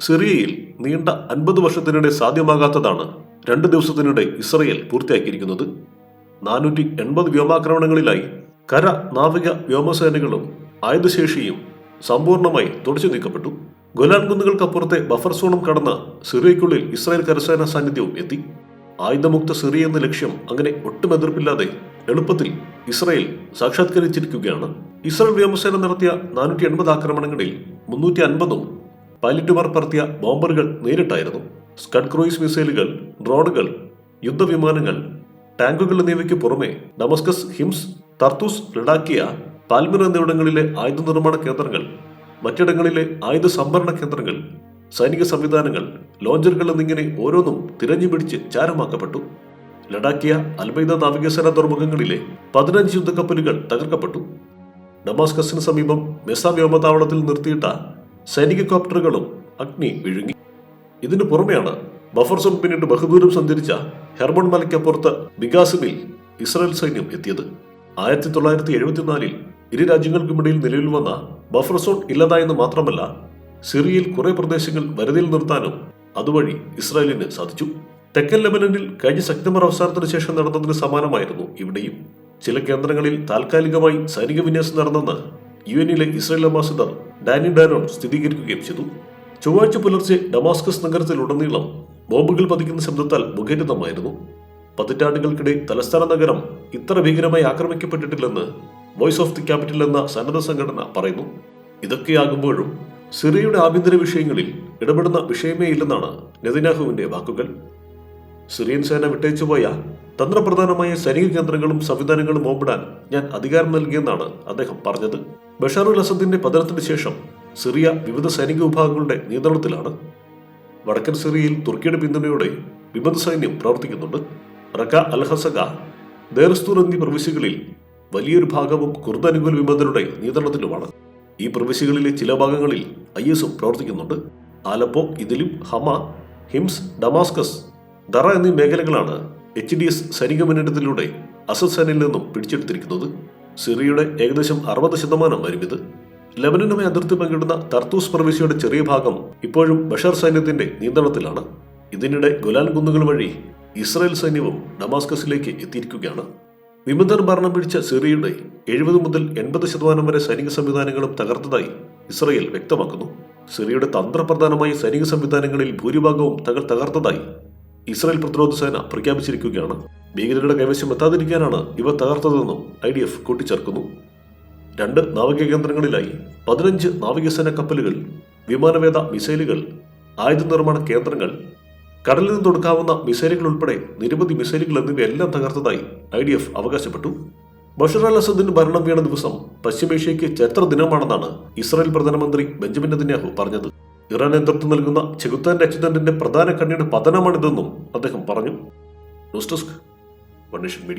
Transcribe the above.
സിറിയയിൽ നീണ്ട അൻപത് വർഷത്തിനിടെ സാധ്യമാകാത്തതാണ് രണ്ട് ദിവസത്തിനിടെ ഇസ്രയേൽ പൂർത്തിയാക്കിയിരിക്കുന്നത്. നാനൂറ്റി എൺപത് വ്യോമാക്രമണങ്ങളിലായി കര നാവിക വ്യോമസേനകളും ആയുധശേഷിയും സമ്പൂർണമായി തുടച്ചു നീക്കപ്പെട്ടു. ഗൊലാൻ കുന്നുകൾക്കപ്പുറത്തെ ബഫർ സോണും കടന്ന സിറിയയ്ക്കുള്ളിൽ ഇസ്രായേൽ കരസേന സാന്നിധ്യവും എത്തി. ആയുധമുക്ത സിറിയ എന്ന ലക്ഷ്യം അങ്ങനെ ഒട്ടും എതിർപ്പില്ലാതെ എളുപ്പത്തിൽ ഇസ്രായേൽ സാക്ഷാത്കരിച്ചിരിക്കുകയാണ്. ഇസ്രായേൽ വ്യോമസേന നടത്തിയ നാനൂറ്റി എൺപത് ആക്രമണങ്ങളിൽ മുന്നൂറ്റി അൻപതും പൈലറ്റുമാർ പറത്തിയ ബോംബറുകൾ നേരിട്ടായിരുന്നു. സ്കഡ് ക്രൂയിസ് മിസൈലുകൾ ഡ്രോണുകൾ യുദ്ധവിമാനങ്ങൾ ടാങ്കുകൾ എന്നിവയ്ക്ക് പുറമെ ഡമസ്കസ് ഹിംസ് തർത്തൂസ് ലഡാക്കിയ പാൽമിർ എന്നിവിടങ്ങളിലെ ആയുധ നിർമ്മാണ കേന്ദ്രങ്ങൾ മറ്റിടങ്ങളിലെ ആയുധ സംഭരണ കേന്ദ്രങ്ങൾ സൈനിക സംവിധാനങ്ങൾ ലോഞ്ചറുകൾ എന്നിങ്ങനെ ഓരോന്നും തിരഞ്ഞു പിടിച്ച് ചാരമാക്കപ്പെട്ടു. ലഡാക്കിയ അൽബൈദ നാവികസേന തുറമുഖങ്ങളിലെ പതിനഞ്ച് യുദ്ധക്കപ്പലുകൾ തകർക്കപ്പെട്ടു. ഡമാസ്കസിന് സമീപം മെസ വ്യോമതാവളത്തിൽ നിർത്തിയിട്ട സൈനിക കോപ്റ്ററുകളും അഗ്നി വിഴുങ്ങി. ഇതിനു പുറമെയാണ് ബഫർ സോൺ പിന്നീട് ബഹുദൂരം സഞ്ചരിച്ച ഹെർമൺ മലയ്ക്കപ്പുറത്ത് ബിഗാസിമിൽ ഇസ്രായേൽ സൈന്യം എത്തിയത്. ആയിരത്തി തൊള്ളായിരത്തി എഴുപത്തിനാലിൽ ഇരു രാജ്യങ്ങൾക്കുമിടയിൽ നിലവിൽ വന്ന ബഫർ സോൺ ഇല്ലതായെന്ന് മാത്രമല്ല സിറിയയിൽ കുറെ പ്രദേശങ്ങൾ വരുതിയിൽ നിർത്താനും അതുവഴി ഇസ്രായേലിന് സാധിച്ചു. തെക്കൻ ലെബനനിൽ കഴിഞ്ഞ സെപ്റ്റംബർ അവസാനത്തിന് ശേഷം നടന്നതിന് സമാനമായിരുന്നു ഇവിടെയും. ചില കേന്ദ്രങ്ങളിൽ താൽക്കാലികമായി സൈനിക വിന്യാസം നടന്നെന്ന് യു എനിലെ ഇസ്രായേൽ അംബാസിഡർ ഡാനി ഡാനോൺ സ്ഥിരീകരിക്കുകയും ചെയ്തു. ചൊവ്വാഴ്ച പുലർച്ചെ ഡമാസ്കസ് നഗരത്തിലുടനീളം ബോംബുകൾ പതിക്കുന്ന ശബ്ദത്താൽ മുഖരിതമായിരുന്നു. പതിറ്റാണ്ടുകൾക്കിടെ തലസ്ഥാന നഗരം ഇത്ര ഭീകരമായി ആക്രമിക്കപ്പെട്ടിട്ടില്ലെന്ന് വോയിസ് ഓഫ് ദി ക്യാപിറ്റൽ എന്ന സന്നദ്ധ സംഘടന പറയുന്നു. ഇതൊക്കെയാകുമ്പോഴും സിറിയയുടെ ആഭ്യന്തര വിഷയങ്ങളിൽ ഇടപെടുന്ന വിഷയമേ ഇല്ലെന്നാണ് നെതിനാഹുവിന്റെ വാക്കുകൾ. സിറിയൻ സേന വിട്ടയച്ചുപോയ തന്ത്രപ്രധാനമായ സൈനിക കേന്ദ്രങ്ങളും സംവിധാനങ്ങളും ഓമ്പിടാൻ ഞാൻ അധികാരം നൽകിയെന്നാണ് അദ്ദേഹം പറഞ്ഞത്. ബഷാറുൽ അസദിന്റെ പതനത്തിന് ശേഷം സിറിയ വിവിധ സൈനിക വിഭാഗങ്ങളുടെ നിയന്ത്രണത്തിലാണ്. വടക്കൻ സിറിയയിൽ തുർക്കിയുടെ പിന്തുണയോടെ വിമത സൈന്യം പ്രവർത്തിക്കുന്നുണ്ട്. റക്ക അൽ ഹസക ദേർസ്തൂർ എന്നീ പ്രവിശ്യകളിൽ വലിയൊരു ഭാഗവും കുർദ് അനുകൂല വിമതരുടെ നിയന്ത്രണത്തിലുമാണ്. ഈ പ്രവിശ്യകളിലെ ചില ഭാഗങ്ങളിൽ ഐ എസും പ്രവർത്തിക്കുന്നുണ്ട്. ആലപ്പോ ഇതിലും ഹമ ഹിംസ് ഡമാസ്കസ് ദറ എന്നീ മേഖലകളാണ് എച്ച് ഡി എസ് സൈനിക മുന്നേറ്റത്തിലൂടെ അസദ് സേനയിൽ നിന്നും പിടിച്ചെടുത്തിരിക്കുന്നത്. സിറിയയുടെ ഏകദേശം അറുപത് ശതമാനം വരും ഇത് ലബനനുമായി അതിർത്തി പങ്കിടുന്ന തർത്തൂസ് പ്രവിശ്യയുടെ ചെറിയ ഭാഗം ഇപ്പോഴും ബഷർ സൈന്യത്തിന്റെ നിയന്ത്രണത്തിലാണ്. ഇതിനിടെ ഗുലാൻ കുന്നുകൾ വഴി ഇസ്രായേൽ സൈന്യവും ഡമാസ്കസിലേക്ക് എത്തിയിരിക്കുകയാണ്. വിമതർ ഭരണം പിടിച്ച സിറിയയുടെ എഴുപത് മുതൽ എൺപത് ശതമാനം വരെ സൈനിക സംവിധാനങ്ങളും തകർത്തതായി ഇസ്രായേൽ വ്യക്തമാക്കുന്നു. സിറിയയുടെ തന്ത്രപ്രധാനമായ സൈനിക സംവിധാനങ്ങളിൽ ഭൂരിഭാഗവും തകർ തകർത്തതായി ഇസ്രായേൽ പ്രതിരോധ സേന പ്രഖ്യാപിച്ചിരിക്കുകയാണ്. ഭീകരരുടെ കൈവശം എത്താതിരിക്കാനാണ് ഇവ തകർത്തതെന്നും ഐ ഡി എഫ് കൂട്ടിച്ചേർക്കുന്നു. രണ്ട് നാവിക കേന്ദ്രങ്ങളിലായി പതിനഞ്ച് നാവികസേന കപ്പലുകൾ വിമാനവേദ മിസൈലുകൾ ആയുധ നിർമ്മാണ കേന്ദ്രങ്ങൾ കടലിൽ നിന്ന് തുടക്കാവുന്ന മിസൈലുകൾ ഉൾപ്പെടെ നിരവധി മിസൈലുകൾ എന്നിവയെല്ലാം തകർത്തതായി ഐ ഡി എഫ് അവകാശപ്പെട്ടു. ബഷർ അൽ അസദിന് ഭരണം വീണ ദിവസം പശ്ചിമേഷ്യയ്ക്ക് ചരിത്ര ദിനമാണെന്നാണ് ഇസ്രായേൽ പ്രധാനമന്ത്രി ബെഞ്ചമിൻ നെതന്യാഹു പറഞ്ഞത്. ഇറാൻ നേതൃത്വം നൽകുന്ന ചെകുത്താൻ രക്ഷിതന്റെ പ്രധാന കണ്ണിയുടെ പതനമാണിതെന്നും അദ്ദേഹം പറഞ്ഞു. ന്യൂസ് ഡെസ്ക് परमेश्वर मीडिया